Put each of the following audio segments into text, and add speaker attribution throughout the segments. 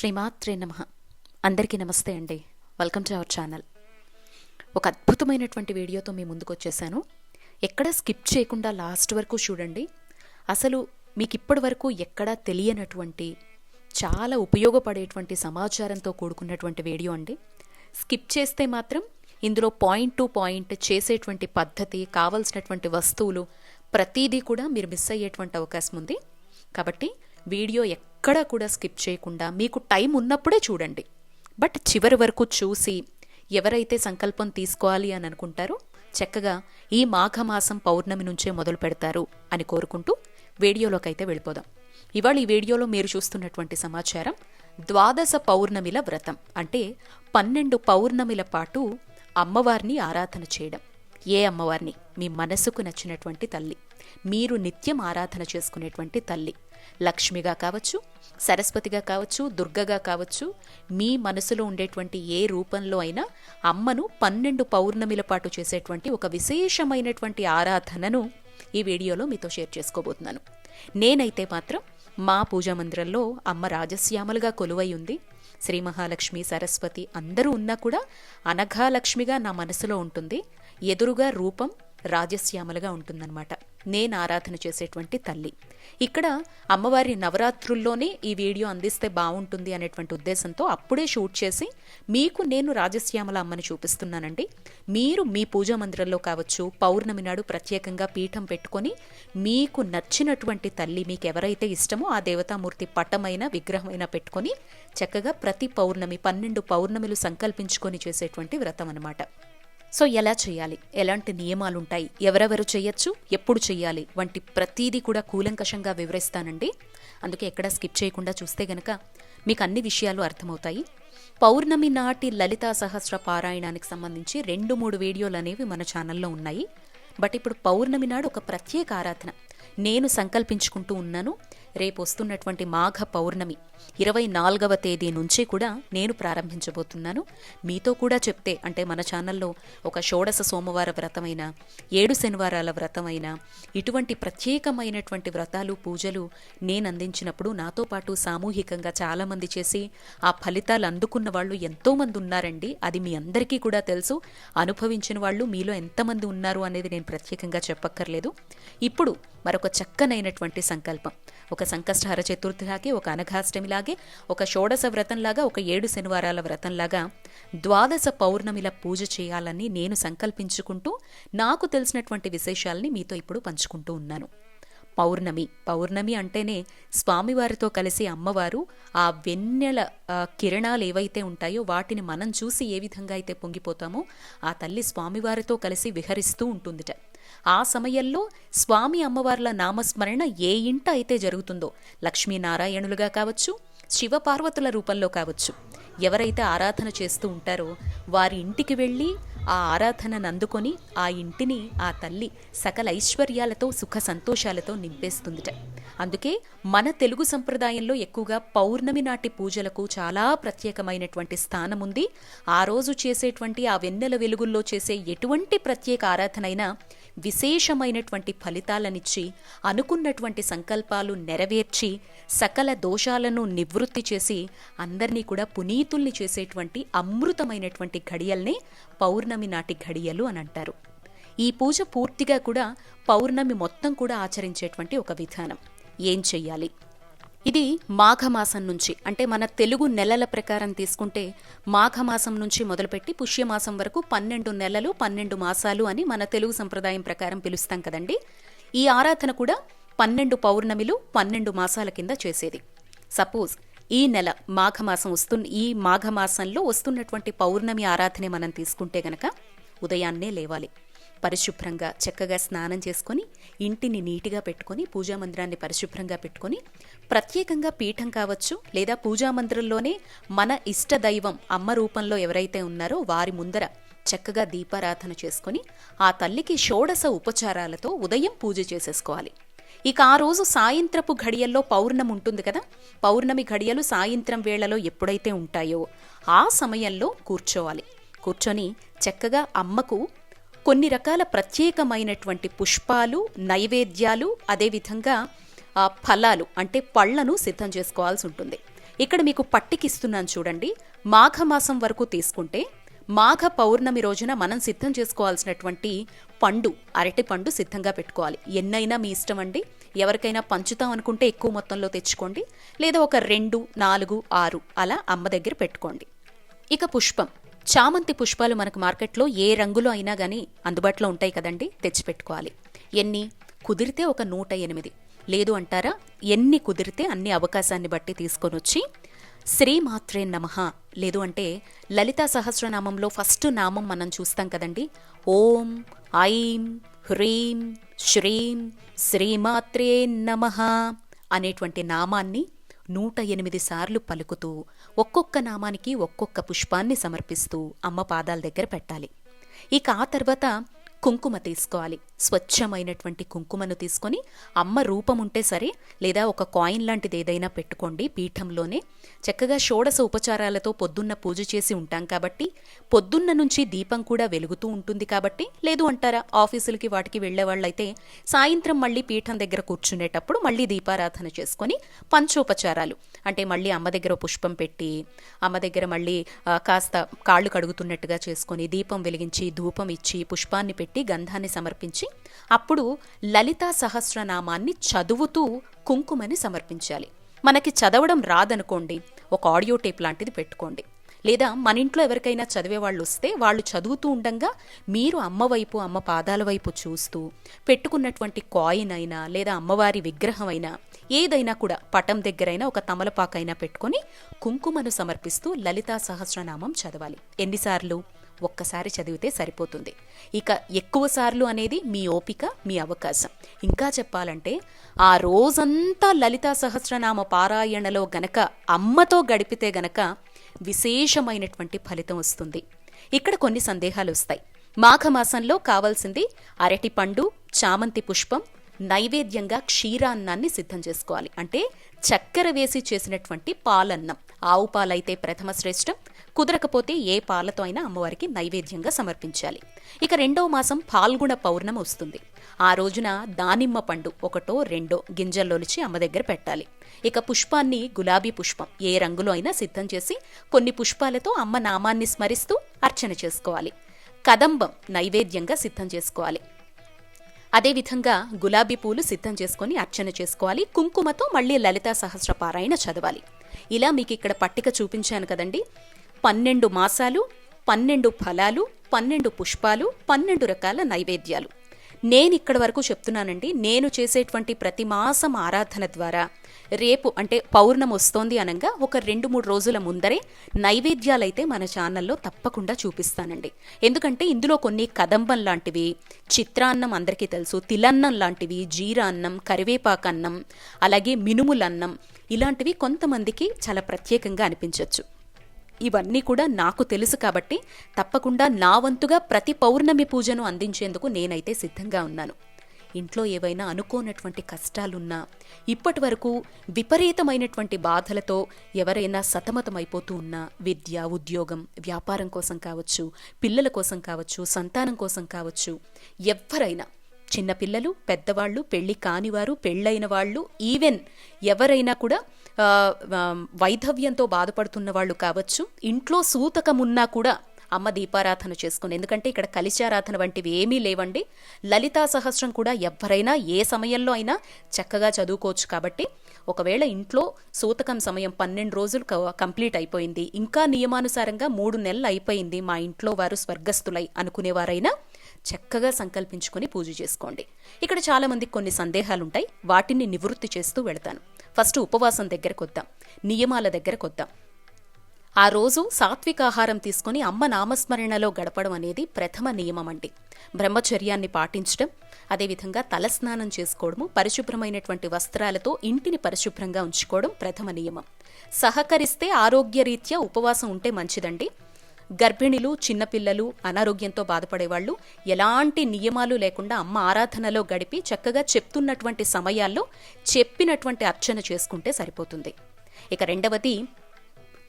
Speaker 1: శ్రీమాత్రే నమ. అందరికీ నమస్తే అండి. వెల్కమ్ టు అవర్ ఛానల్ ఒక అద్భుతమైనటువంటి వీడియోతో మీ ముందుకు వచ్చేసాను ఎక్కడ స్కిప్ చేయకుండా లాస్ట్ వరకు చూడండి. అసలు మీకు ఇప్పటి వరకు ఎక్కడా తెలియనటువంటి చాలా ఉపయోగపడేటువంటి సమాచారంతో కూడుకున్నటువంటి వీడియో అండి. స్కిప్ చేస్తే మాత్రం ఇందులో పాయింట్ టు పాయింట్ చేసేటువంటి పద్ధతి కావలసినటువంటి వస్తువులు ప్రతిదీ కూడా మీరు మిస్ అయ్యేటువంటి అవకాశం ఉంది. కాబట్టి వీడియో ఎక్కడా కూడా స్కిప్ చేయకుండా మీకు టైం ఉన్నప్పుడే చూడండి. బట్ చివరి వరకు చూసి ఎవరైతే సంకల్పం తీసుకోవాలి అని అనుకుంటారో చక్కగా ఈ మాఘమాసం పౌర్ణమి నుంచే మొదలు పెడతారు అని కోరుకుంటూ వీడియోలోకైతే వెళ్ళిపోదాం. ఇవాళ ఈ వీడియోలో మీరు చూస్తున్నటువంటి సమాచారం ద్వాదశ పౌర్ణమిల వ్రతం. అంటే పన్నెండు పౌర్ణమిల పాటు అమ్మవారిని ఆరాధన చేయడం. ఏ అమ్మవారిని? మీ మనసుకు నచ్చినటువంటి తల్లి. మీరు నిత్యం ఆరాధన చేసుకునేటువంటి తల్లి. లక్ష్మిగా కావచ్చు సరస్వతిగా కావచ్చు దుర్గగా కావచ్చు మీ మనసులో ఉండేటువంటి ఏ రూపంలో అయినా అమ్మను పన్నెండు పౌర్ణమిల పాటు చేసేటువంటి ఒక విశేషమైనటువంటి ఆరాధనను ఈ వీడియోలో మీతో షేర్ చేసుకోబోతున్నాను. నేనైతే మాత్రం మా పూజా మందిరంలో అమ్మ రాజశ్యామలుగా కొలువై ఉంది. శ్రీ మహాలక్ష్మి సరస్వతి అందరూ ఉన్నా కూడా అనఘాలక్ష్మిగా నా మనసులో ఉంటుంది. ఎదురుగా రూపం రాజశ్యామలుగా ఉంటుందన్నమాట. నేను ఆరాధన చేసేటువంటి తల్లి. ఇక్కడ అమ్మవారి నవరాత్రుల్లోనే ఈ వీడియో అందిస్తే బాగుంటుంది అనేటువంటి ఉద్దేశంతో అప్పుడే షూట్ చేసి మీకు నేను రాజశ్యామల అమ్మని చూపిస్తున్నానండి. మీరు మీ పూజా మందిరంలో కావచ్చు పౌర్ణమి నాడు ప్రత్యేకంగా పీఠం పెట్టుకొని మీకు నచ్చినటువంటి తల్లి మీకు ఎవరైతే ఇష్టమో ఆ దేవతామూర్తి పటమైన విగ్రహమైన పెట్టుకొని చక్కగా ప్రతి పౌర్ణమి పన్నెండు పౌర్ణమిలు సంకల్పించుకొని చేసేటువంటి వ్రతం అనమాట సో ఎలా చేయాలి? ఎలాంటి నియమాలు ఉంటాయి ఎవరెవరు చేయొచ్చు? ఎప్పుడు చేయాలి? వంటి ప్రతీదీ కూడా కూలంకషంగా వివరిస్తానండి. అందుకే ఎక్కడ స్కిప్ చేయకుండా చూస్తే గనక మీకు అన్ని విషయాలు అర్థమవుతాయి. పౌర్ణమి నాటి లలితా సహస్ర పారాయణానికి సంబంధించి రెండు మూడు వీడియోలు అనేవి మన ఛానల్లో ఉన్నాయి. బట్ ఇప్పుడు పౌర్ణమి నాడు ఒక ప్రత్యేక ఆరాధన. నేను సంకల్పించుకుంటూ ఉన్నాను. రేపు వస్తున్నటువంటి మాఘ పౌర్ణమి ఇరవై నాలుగవ తేదీ నుంచి కూడా నేను ప్రారంభించబోతున్నాను. మీతో కూడా చెప్తే అంటే మన ఛానల్లో ఒక షోడశ సోమవార వ్రతమైన ఏడు శనివారాల వ్రతమైన ఇటువంటి ప్రత్యేకమైనటువంటి వ్రతాలు పూజలు నేను అందించినప్పుడు నాతో పాటు సామూహికంగా చాలామంది చేసి ఆ ఫలితాలు అందుకున్న వాళ్ళు ఎంతోమంది ఉన్నారండి. అది మీ అందరికీ కూడా తెలుసు. అనుభవించిన వాళ్ళు మీలో ఎంతమంది ఉన్నారు అనేది నేను ప్రత్యేకంగా చెప్పక్కర్లేదు. ఇప్పుడు మరొక చక్కనైనటువంటి సంకల్పం. ఒక సంకష్టహర చతుర్థిలాగే ఒక అనఘాష్టమిలాగే ఒక షోడశ వ్రతంలాగా ఒక ఏడు శనివారాల వ్రతంలాగా ద్వాదశ పౌర్ణమిల పూజ చేయాలని నేను సంకల్పించుకుంటూ నాకు తెలిసినటువంటి విశేషాలని మీతో ఇప్పుడు పంచుకుంటూ ఉన్నాను. పౌర్ణమి. పౌర్ణమి అంటేనే స్వామివారితో కలిసి అమ్మవారు ఆ వెన్నెల కిరణాలు ఏవైతే ఉంటాయో వాటిని మనం చూసి ఏ విధంగా అయితే పొంగిపోతామో ఆ తల్లి స్వామివారితో కలిసి విహరిస్తూ ఉంటుందిట. ఆ సమయంలో స్వామి అమ్మవార్ల నామస్మరణ ఏ ఇంట అయితే జరుగుతుందో లక్ష్మీనారాయణులుగా కావచ్చు శివపార్వతుల రూపంలో కావచ్చు ఎవరైతే ఆరాధన చేస్తూ ఉంటారో వారి ఇంటికి వెళ్ళి ఆ ఆరాధనను అందుకొని ఆ ఇంటిని ఆ తల్లి సకల ఐశ్వర్యాలతో సుఖ సంతోషాలతో నింపేస్తుందిట. అందుకే మన తెలుగు సంప్రదాయంలో ఎక్కువగా పౌర్ణమి నాటి పూజలకు చాలా ప్రత్యేకమైనటువంటి స్థానం ఉంది. ఆ రోజు చేసేటువంటి ఆ వెన్నెల వెలుగుల్లో చేసే ఎటువంటి ప్రత్యేక ఆరాధనైనా విశేషమైనటువంటి ఫలితాలనిచ్చి అనుకున్నటువంటి సంకల్పాలు నెరవేర్చి సకల దోషాలను నివృత్తి చేసి అందరినీ కూడా పునీతుల్ని చేసేటువంటి అమృతమైనటువంటి ఘడియల్నే పౌర్ణమి నాటి ఘడియలు అని అంటారు. ఈ పూజ పూర్తిగా కూడా పౌర్ణమి మొత్తం కూడా ఆచరించేటువంటి ఒక విధానం. ఏం చెయ్యాలి? ఇది మాఘమాసం నుంచి అంటే మన తెలుగు నెలల ప్రకారం తీసుకుంటే మాఘమాసం నుంచి మొదలుపెట్టి పుష్యమాసం వరకు పన్నెండు నెలలు పన్నెండు మాసాలు అని మన తెలుగు సంప్రదాయం ప్రకారం పిలుస్తాం కదండి. ఈ ఆరాధన కూడా పన్నెండు పౌర్ణమిలు పన్నెండు మాసాల కింద చేసేది. సపోజ్ ఈ నెల మాఘమాసం వస్తున్న ఈ మాఘమాసంలో వస్తున్నటువంటి పౌర్ణమి ఆరాధనే మనం తీసుకుంటే గనక ఉదయాన్నే లేవాలి. పరిశుభ్రంగా చక్కగా స్నానం చేసుకొని ఇంటిని నీటిగా పెట్టుకొని పూజా మందిరాన్ని పరిశుభ్రంగా పెట్టుకొని ప్రత్యేకంగా పీఠం కావచ్చు లేదా పూజా మందిరంలోనే మన ఇష్ట దైవం అమ్మ రూపంలో ఎవరైతే ఉన్నారో వారి ముందర చక్కగా దీపారాధన చేసుకొని ఆ తల్లికి షోడశ ఉపచారాలతో ఉదయం పూజ చేసేసుకోవాలి. ఇక ఆ రోజు సాయంత్రపు ఘడియల్లో పౌర్ణమి ఉంటుంది కదా? పౌర్ణమి ఘడియలు సాయంత్రం వేళలో ఎప్పుడైతే ఉంటాయో ఆ సమయంలో కూర్చోవాలి. కూర్చొని చక్కగా అమ్మకు కొన్ని రకాల ప్రత్యేకమైనటువంటి పుష్పాలు నైవేద్యాలు అదేవిధంగా ఆ, ఫలాలు అంటే పళ్ళను సిద్ధం చేసుకోవాల్సి ఉంటుంది. ఇక్కడ మీకు పట్టికిస్తున్నాను చూడండి. మాఘమాసం వరకు తీసుకుంటే మాఘ పౌర్ణమి రోజున మనం సిద్ధం చేసుకోవాల్సినటువంటి పండు అరటి పండు సిద్ధంగా పెట్టుకోవాలి. ఎన్నైనా మీ ఇష్టం అండి. ఎవరికైనా పంచుతాం అనుకుంటే ఎక్కువ మొత్తంలో తెచ్చుకోండి. లేదా ఒక రెండు నాలుగు ఆరు అలా అమ్మ దగ్గర పెట్టుకోండి. ఇక పుష్పం. చామంతి పుష్పాలు మనకు మార్కెట్లో ఏ రంగులో అయినా కానీ అందుబాటులో ఉంటాయి కదండి తెచ్చిపెట్టుకోవాలి. ఎన్ని? కుదిరితే ఒక నూట ఎనిమిది. లేదు అంటారా? ఎన్ని కుదిరితే అన్ని అవకాశాన్ని బట్టి తీసుకొని వచ్చి శ్రీమాత్రే నమః. లేదు అంటే లలితా సహస్రనామంలో ఫస్ట్ నామం మనం చూస్తాం కదండి. ఓం ఐం హ్రీం శ్రీం శ్రీమాత్రే నమః అనేటువంటి నామాన్ని నూట ఎనిమిది సార్లు పలుకుతూ ఒక్కొక్క నామానికి ఒక్కొక్క పుష్పాన్ని సమర్పిస్తూ అమ్మ పాదాల దగ్గర పెట్టాలి. ఇక ఆ తర్వాత కుంకుమ తీసుకోవాలి. స్వచ్ఛమైనటువంటి కుంకుమను తీసుకొని అమ్మ రూపం ఉంటే సరే లేదా ఒక కాయిన్ లాంటిది ఏదైనా పెట్టుకోండి పీఠంలోనే. చక్కగా షోడశ ఉపచారాలతో పొద్దున్న పూజ చేసి ఉంటాం కాబట్టి పొద్దున్న నుంచి దీపం కూడా వెలుగుతూ ఉంటుంది కాబట్టి లేదు అంటారా? ఆఫీసులకి వాటికి వెళ్ళే వాళ్ళైతే సాయంత్రం మళ్ళీ పీఠం దగ్గర కూర్చునేటప్పుడు మళ్ళీ దీపారాధన చేసుకొని పంచోపచారాలు. అంటే మళ్ళీ అమ్మ దగ్గర పుష్పం పెట్టి అమ్మ దగ్గర మళ్ళీ కాస్త కాళ్ళు కడుగుతున్నట్టుగా చేసుకొని దీపం వెలిగించి ధూపం ఇచ్చి పుష్పాన్ని పెట్టి గంధాన్ని సమర్పించి అప్పుడు లలితా సహస్రనామాన్ని చదువుతూ కుంకుమని సమర్పించాలి. మనకి చదవడం రాదనుకోండి ఒక ఆడియో టేప్ లాంటిది పెట్టుకోండి. లేదా మన ఇంట్లో ఎవరికైనా చదివే వాళ్ళు వస్తే వాళ్ళు చదువుతూ ఉండంగా మీరు అమ్మ వైపు అమ్మ పాదాల వైపు చూస్తూ పెట్టుకున్నటువంటి కాయిన్ అయినా లేదా అమ్మవారి విగ్రహం అయినా ఏదైనా కూడా పటం దగ్గరైనా ఒక తమలపాకైనా పెట్టుకొని కుంకుమను సమర్పిస్తూ లలితా సహస్రనామం చదవాలి. ఎన్నిసార్లు? ఒక్కసారి చదివితే సరిపోతుంది. ఇక ఎక్కువ సార్లు అనేది మీ ఓపిక మీ అవకాశం. ఇంకా చెప్పాలంటే ఆ రోజంతా లలితా సహస్రనామ పారాయణలో గనక అమ్మతో గడిపితే గనక విశేషమైనటువంటి ఫలితం వస్తుంది. ఇక్కడ కొన్ని సందేహాలు వస్తాయి. మాఘమాసంలో కావాల్సింది అరటి పండు చామంతి పుష్పం నైవేద్యంగా క్షీరాన్నాన్ని సిద్ధం చేసుకోవాలి. అంటే చక్కెర వేసి చేసినటువంటి పాలన్నం. ఆవు పాలైతే ప్రథమ శ్రేష్టం కుదరకపోతే ఏ పాలతో అయినా అమ్మవారికి నైవేద్యంగా సమర్పించాలి. ఇక రెండో మాసం పాల్గొన పౌర్ణమి వస్తుంది. ఆ రోజున దానిమ్మ పండు ఒకటో రెండో గింజల్లోలిచి అమ్మ దగ్గర పెట్టాలి. ఇక పుష్పాన్ని గులాబీ పుష్పం ఏ రంగులో అయినా సిద్ధం చేసి కొన్ని పుష్పాలతో అమ్మ నామాన్ని స్మరిస్తూ అర్చన చేసుకోవాలి. కదంబం నైవేద్యంగా సిద్ధం చేసుకోవాలి. అదేవిధంగా గులాబీ పూలు సిద్ధం చేసుకొని అర్చన చేసుకోవాలి. కుంకుమతో మళ్ళీ లలితా సహస్ర పారాయణ చదవాలి. ఇలా మీకు ఇక్కడ పట్టిక చూపించాను కదండి. పన్నెండు మాసాలు పన్నెండు ఫలాలు పన్నెండు పుష్పాలు పన్నెండు రకాల నైవేద్యాలు. నేను ఇక్కడ వరకు చెప్తున్నానండి నేను చేసేటువంటి ప్రతి మాసం ఆరాధన ద్వారా. రేపు అంటే పౌర్ణమి వస్తోంది అనగా ఒక రెండు మూడు రోజుల ముందరే నైవేద్యాలైతే మన ఛానల్లో తప్పకుండా చూపిస్తానండి. ఎందుకంటే ఇందులో కొన్ని కదంబం లాంటివి చిత్రాన్నం అందరికీ తెలుసు తిలన్నం లాంటివి జీరాన్నం కరివేపాకన్నం అలాగే మినుములన్నం ఇలాంటివి కొంతమందికి చాలా ప్రత్యేకంగా అనిపించవచ్చు ఇవన్నీ కూడా నాకు తెలుసు కాబట్టి తప్పకుండా నా వంతుగా ప్రతి పౌర్ణమి పూజను అందించేందుకు నేనైతే సిద్ధంగా ఉన్నాను. ఇంట్లో ఏవైనా అనుకోనటువంటి కష్టాలున్నా ఇప్పటి వరకు విపరీతమైనటువంటి బాధలతో ఎవరైనా సతమతమైపోతూ ఉన్నా విద్య ఉద్యోగం వ్యాపారం కోసం కావచ్చు పిల్లల కోసం కావచ్చు సంతానం కోసం కావచ్చు ఎవరైనా చిన్నపిల్లలు పెద్దవాళ్ళు పెళ్ళి కానివారు పెళ్ళైన వాళ్ళు ఈవెన్ ఎవరైనా కూడా వైధవ్యంతో బాధపడుతున్న వాళ్ళు కావచ్చు ఇంట్లో సూతకమున్నా కూడా అమ్మ దీపారాధన చేసుకుని ఎందుకంటే ఇక్కడ కలిశారాధన వంటివి ఏమీ లేవండి. లలితా సహస్రం కూడా ఎవరైనా ఏ సమయంలో అయినా చక్కగా చదువుకోవచ్చు కాబట్టి ఒకవేళ ఇంట్లో సూతకం సమయం పన్నెండు రోజులు క- కంప్లీట్ అయిపోయింది. ఇంకా నియమానుసారంగా మూడు నెలలు అయిపోయింది మా ఇంట్లో వారు స్వర్గస్థులై అనుకునేవారైనా చక్కగా సంకల్పించుకొని పూజ చేసుకోండి. ఇక్కడ చాలామందికి కొన్ని సందేహాలు ఉంటాయి వాటిని నివృత్తి చేస్తూ వెళతాను. ఫస్ట్ ఉపవాసం దగ్గరకు వద్దాం. నియమాల దగ్గరకు వద్దాం. ఆ రోజు సాత్విక ఆహారం తీసుకొని అమ్మ నామస్మరణలో గడపడం అనేది ప్రథమ నియమం అండి. బ్రహ్మచర్యాన్ని పాటించడం అదేవిధంగా తలస్నానం చేసుకోవడము పరిశుభ్రమైనటువంటి వస్త్రాలతో ఇంటిని పరిశుభ్రంగా ఉంచుకోవడం ప్రథమ నియమం. సహకరిస్తే ఆరోగ్యరీత్యా ఉపవాసం ఉంటే మంచిదండి. గర్భిణులు చిన్నపిల్లలు అనారోగ్యంతో బాధపడేవాళ్ళు ఎలాంటి నియమాలు లేకుండా అమ్మ ఆరాధనలో గడిపి చక్కగా చెప్తున్నటువంటి సమయాల్లో చెప్పినటువంటి అర్చన చేసుకుంటే సరిపోతుంది. ఇక రెండవది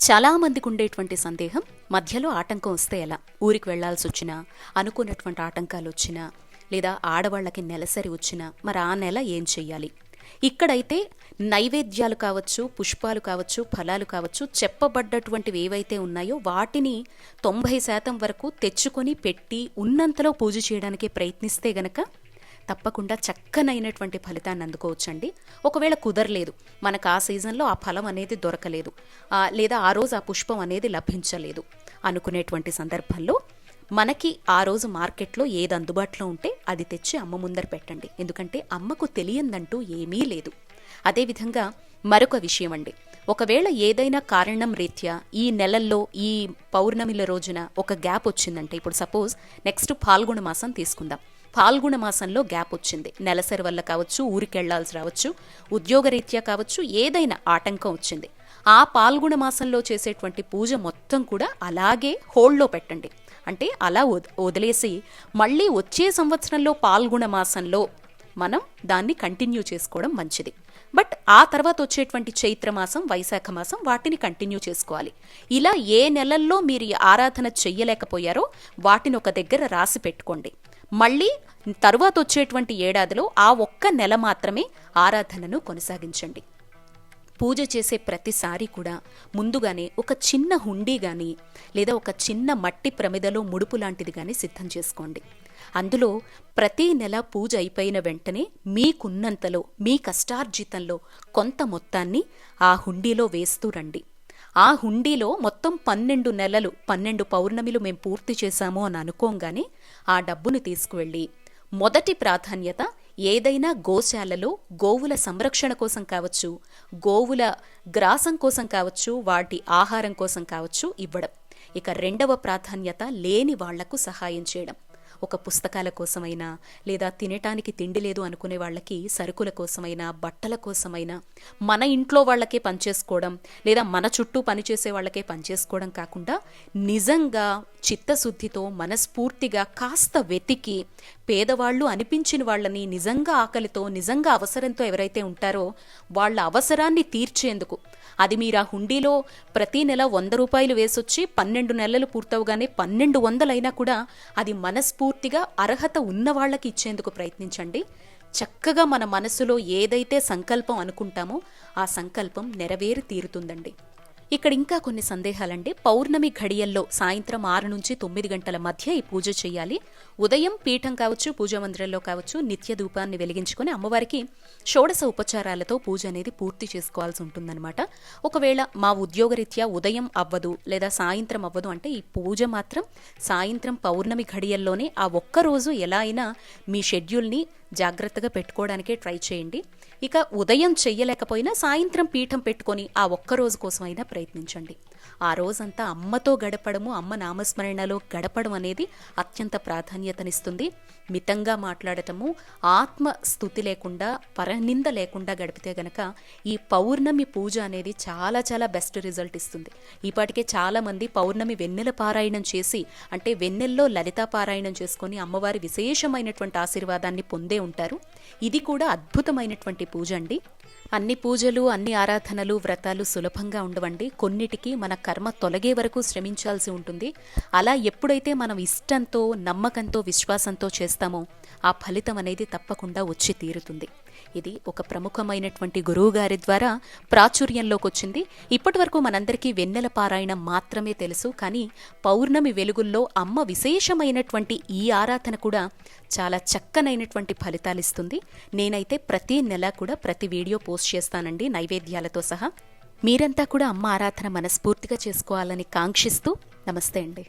Speaker 1: చాలా మందికి ఉండేటువంటి సందేహం మధ్యలో ఆటంకం వస్తే ఎలా? ఊరికి వెళ్ళాల్సి వచ్చినా అనుకున్నటువంటి ఆటంకాలు వచ్చినా లేదా ఆడవాళ్ళకి నెలసరి వచ్చినా మరి ఆ నెల ఏం చెయ్యాలి? ఇక్కడైతే నైవేద్యాలు కావచ్చు పుష్పాలు కావచ్చు ఫలాలు కావచ్చు చెప్పబడ్డటువంటివి ఏవైతే ఉన్నాయో వాటిని తొంభై శాతం వరకు తెచ్చుకొని పెట్టి ఉన్నంతలో పూజ చేయడానికి ప్రయత్నిస్తే గనక తప్పకుండా చక్కనైనటువంటి ఫలితాన్ని అందుకోవచ్చండి. ఒకవేళ కుదరలేదు మనకు ఆ సీజన్లో ఆ ఫలం అనేది దొరకలేదు లేదా ఆ రోజు ఆ పుష్పం అనేది లభించలేదు అనుకునేటువంటి సందర్భంలో మనకి ఆ రోజు మార్కెట్లో ఏది అందుబాటులో ఉంటే అది తెచ్చి అమ్మ ముందర పెట్టండి. ఎందుకంటే అమ్మకు తెలియందంటూ ఏమీ లేదు. అదేవిధంగా మరొక విషయం అండి. ఒకవేళ ఏదైనా కారణం రీత్యా ఈ నెలల్లో ఈ పౌర్ణమిల రోజున ఒక గ్యాప్ వచ్చిందంటే ఇప్పుడు సపోజ్ నెక్స్ట్ పాల్గొన మాసం తీసుకుందాం. పాల్గొన మాసంలో గ్యాప్ వచ్చింది. నెలసరి వల్ల కావచ్చు ఊరికెళ్ళాల్సి రావచ్చు ఉద్యోగరీత్యా కావచ్చు ఏదైనా ఆటంకం వచ్చింది. ఆ పాల్గొన మాసంలో చేసేటువంటి పూజ మొత్తం కూడా అలాగే హోల్డ్లో పెట్టండి. అంటే అలా వదిలేసి మళ్ళీ వచ్చే సంవత్సరంలో పాల్గొన మాసంలో మనం దాన్ని కంటిన్యూ చేసుకోవడం మంచిది. బట్ ఆ తర్వాత వచ్చేటువంటి చైత్ర మాసం వైశాఖ మాసం వాటిని కంటిన్యూ చేసుకోవాలి. ఇలా ఏ నెలల్లో మీరు ఆరాధన చెయ్యలేకపోయారో వాటిని ఒక దగ్గర రాసి పెట్టుకోండి. మళ్ళీ తరువాత వచ్చేటువంటి ఏడాదిలో ఆ ఒక్క నెల మాత్రమే ఆరాధనను కొనసాగించండి. పూజ చేసే ప్రతిసారి కూడా ముందుగానే ఒక చిన్న హుండీ కానీ లేదా ఒక చిన్న మట్టి ప్రమిదలో ముడుపు లాంటిది కానీ సిద్ధం చేసుకోండి. అందులో ప్రతి నెల పూజ అయిపోయిన వెంటనే మీకున్నంతలో మీ కష్టార్జితంలో కొంత మొత్తాన్ని ఆ హుండీలో వేస్తూ రండి. ఆ హుండీలో మొత్తం పన్నెండు నెలలు పన్నెండు పౌర్ణమిలు మేము పూర్తి చేశాము అని అనుకోగానే ఆ డబ్బును తీసుకువెళ్ళి మొదటి ప్రాధాన్యత ఏదైనా గోశాలలో గోవుల సంరక్షణ కోసం కావచ్చు గోవుల గ్రాసం కోసం కావచ్చు వాటి ఆహారం కోసం కావచ్చు ఇవ్వడం. ఇక రెండవ ప్రాధాన్యత లేని వాళ్ళకు సహాయం చేయడం. ఒక పుస్తకాల కోసమైనా లేదా తినటానికి తిండి లేదు అనుకునే వాళ్ళకి సరుకుల కోసమైనా బట్టల కోసమైనా మన ఇంట్లో వాళ్ళకే పనిచేసుకోవడం లేదా మన చుట్టూ పనిచేసే వాళ్ళకే పనిచేసుకోవడం కాకుండా నిజంగా చిత్తశుద్ధితో మనస్ఫూర్తిగా కాస్త వెతికి పేదవాళ్ళు అనిపించిన వాళ్ళని నిజంగా ఆకలితో నిజంగా అవసరంతో ఎవరైతే ఉంటారో వాళ్ళ అవసరాన్ని తీర్చేందుకు. అది మీరు ఆ హుండీలో ప్రతి నెల వంద రూపాయలు వేసొచ్చి పన్నెండు నెలలు పూర్తవగానే పన్నెండు వందలైనా కూడా అది మనస్ఫూర్తి మనస్ఫూర్తిగా అర్హత ఉన్న వాళ్ళకి ఇచ్చేందుకు ప్రయత్నించండి. చక్కగా మన మనసులో ఏదైతే సంకల్పం అనుకుంటామో ఆ సంకల్పం నెరవేరి తీరుతుందండి. ఇక్కడ ఇంకా కొన్ని సందేహాలండి పౌర్ణమి ఘడియల్లో సాయంత్రం ఆరు నుంచి తొమ్మిది గంటల మధ్య ఈ పూజ చేయాలి. ఉదయం పీఠం కావచ్చు పూజా మందిరంలో కావచ్చు నిత్య ధూపాన్ని వెలిగించుకొని అమ్మవారికి షోడశ ఉపచారాలతో పూజ అనేది పూర్తి చేసుకోవాల్సి ఉంటుందన్నమాట. ఒకవేళ మా ఉద్యోగరీత్యా ఉదయం అవ్వదు లేదా సాయంత్రం అవ్వదు అంటే ఈ పూజ మాత్రం సాయంత్రం పౌర్ణమి ఘడియల్లోనే ఆ ఒక్క రోజు ఎలా అయినా మీ షెడ్యూల్ని జాగ్రత్తగా పెట్టుకోవడానికే ట్రై చేయండి. ఇక ఉదయం చెయ్యలేకపోయినా సాయంత్రం పీఠం పెట్టుకొని ఆ ఒక్క రోజు అయినా ప్రయత్నించండి. ఆ రోజంతా అమ్మతో గడపడము అమ్మ నామస్మరణలో గడపడం అనేది అత్యంత ప్రాధాన్యతనిస్తుంది. మితంగా మాట్లాడటము ఆత్మ స్థుతి లేకుండా పరనింద లేకుండా గడిపితే గనక ఈ పౌర్ణమి పూజ అనేది చాలా చాలా బెస్ట్ రిజల్ట్ ఇస్తుంది. ఈపాటికే చాలామంది పౌర్ణమి వెన్నెల పారాయణం చేసి అంటే వెన్నెల్లో లలితా పారాయణం చేసుకొని అమ్మవారి విశేషమైనటువంటి ఆశీర్వాదాన్ని పొందే ఉంటారు. ఇది కూడా అద్భుతమైనటువంటి పూజ అండి. అన్ని పూజలు అన్ని ఆరాధనలు వ్రతాలు సులభంగా ఉండవండి. కొన్నిటికి మన కర్మ తొలగే వరకు శ్రమించాల్సి ఉంటుంది. అలా ఎప్పుడైతే మనం ఇష్టంతో నమ్మకంతో విశ్వాసంతో చేస్తామో ఆ ఫలితం అనేది తప్పకుండా వచ్చి తీరుతుంది. ఇది ఒక ప్రముఖమైనటువంటి గురువు గారి ద్వారా ప్రాచుర్యంలోకి వచ్చింది ఇప్పటి వరకు మనందరికీ వెన్నెల పారాయణం మాత్రమే తెలుసు కానీ పౌర్ణమి వెలుగుల్లో అమ్మ విశేషమైనటువంటి ఈ ఆరాధన కూడా చాలా చక్కనైనటువంటి ఫలితాలు ఇస్తుంది నేనైతే ప్రతి నెల కూడా ప్రతి వీడియో పోస్ట్ చేస్తానండి నైవేద్యాలతో సహా. మీరంతా కూడా అమ్మ ఆరాధన మనస్ఫూర్తిగా చేసుకోవాలని కాంక్షిస్తూ నమస్తే అండి.